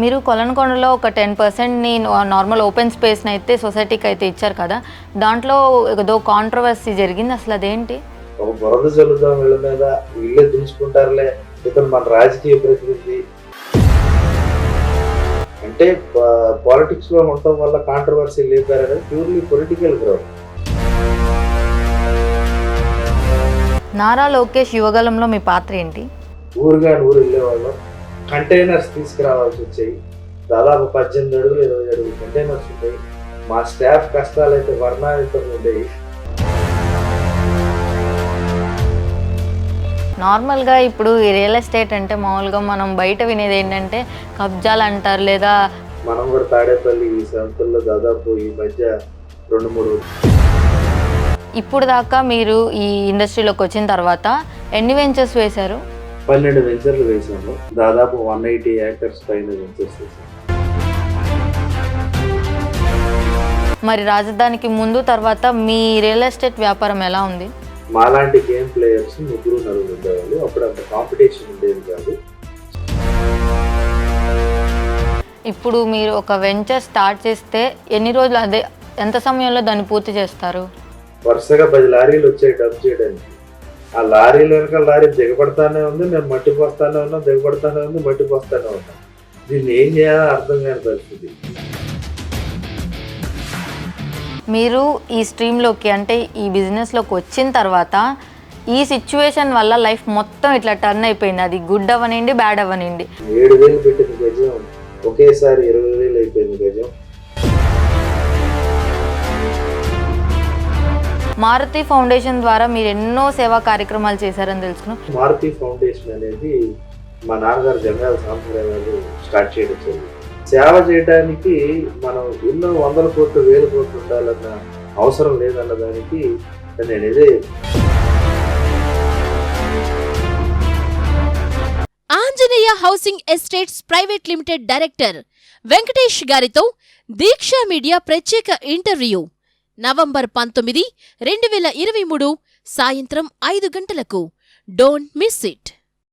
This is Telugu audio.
మీరు కొలనకొండలో ఒక టెన్ పర్సెంట్ని నార్మల్ ఓపెన్ స్పేస్ని అయితే సొసైటీకి అయితే ఇచ్చారు కదా. దాంట్లో ఏదో కాంట్రవర్సీ జరిగింది అసలు అదేంటి? ఒక బురద చల్లుదాం వీళ్ళ మీద? వీళ్ళే దుంచుకుంటారులే. ఇతను మన రాజకీయ ప్రతినిధి. అంటే పాలిటిక్స్లో ఉండటం వల్ల controversy లేపారనేది purely political ground. Nara Lokesh యువగలంలో మీ పాత్ర ఏంటి? ఊరుగా ఊరు వెళ్ళేవాళ్ళం. కంటైనర్స్ తీసుకురావాల్సి వచ్చాయి. దాదాపు పద్దెనిమిది అడుగులు ఇరవై అడుగులు కంటైనర్స్ ఉంటాయి. మా స్టాఫ్ కష్టాలు అయితే వర్ణాయుతం ఉండేవి నార్మల్గా ఇప్పుడు ఈ రియల్ ఎస్టేట్ అంటే మామూలుగా మనం బయట వినేది ఏంటంటే కబ్జాలు అంటారు లేదా? మనం కూడా తాడేపల్లి ఈ సంతల్లో దాదాపు ఈ మధ్య రెండు మూడు ఇప్పుడు దాకా మీరు ఈ ఇండస్ట్రీలోకి వచ్చిన తర్వాత ఎన్ని వెంచర్స్ వేశారు? పన్నెండు వెంచర్లు వేసాము. దాదాపు వన్ ఎయిటీ ఏకర్స్ పైన వెంచర్స్ వేసాము. మరి రాజధానికి ముందు తర్వాత మీ రియల్ ఎస్టేట్ వ్యాపారం ఎలా ఉంది? మాలాంటి గేమ్ ప్లేయర్స్ ముగ్గురు నలుగురు ఉండేవాళ్ళు. అప్పుడు అంత కాంపిటీషన్ ఉండేది కాదు. ఇప్పుడు మీరు ఒక వెంచర్ స్టార్ట్ చేస్తే ఎన్ని రోజులు అదే ఎంత సమయంలో దాన్ని పూర్తి చేస్తారు? వరుసగా పది లారీలు వచ్చాయి డబ్ చేయడానికి. ఆ లారీల వెనక లారీ దిగబడతానే ఉంది మేము మట్టి పోస్తానే ఉన్నాం దిగబడతానే ఉంది మట్టి పోస్తానే ఉన్నాం. దీన్ని ఏం చేయాలో అర్థం కాని పరిస్థితి. మీరు ఈ స్ట్రీమ్లోకి అంటే ఈ బిజినెస్లోకి వచ్చిన తర్వాత ఈ సిచ్యువేషన్ వల్ల లైఫ్ మొత్తం ఇట్లా టర్న్ అయిపోయింది. అది గుడ్ అవ్వనివ్వండి బ్యాడ్ అవ్వనివ్వండి ఏడు వేలు పెట్టిన గజం ఒకేసారి ఇరవై వేలు అయిపోయింది గజం. మారుతి ఫౌండేషన్ ద్వారా మీరు ఎన్నో సేవా కార్యక్రమాలు చేశారని తెలుసుకున్నాం. మారుతి ఫౌండేషన్ అనేది మా నాన్నగారు జంగాల సాంప్రదాయాలు స్టార్ట్ చేయడం జరిగింది. సేవ చేయడానికి మనం ఎన్నో వందల కోట్లు వేల కోట్లు ఉండాలన్న అవసరం లేదన్న దానికి నేను ఇదే Anjaneya housing estates private limited director Venkatesh గారితో దీక్ష మీడియా ప్రత్యేక ఇంటర్వ్యూ. నవంబర్ పంతొమ్మిది రెండు వేల ఇరవై మూడు సాయంత్రం ఐదు గంటలకు. Don't miss it.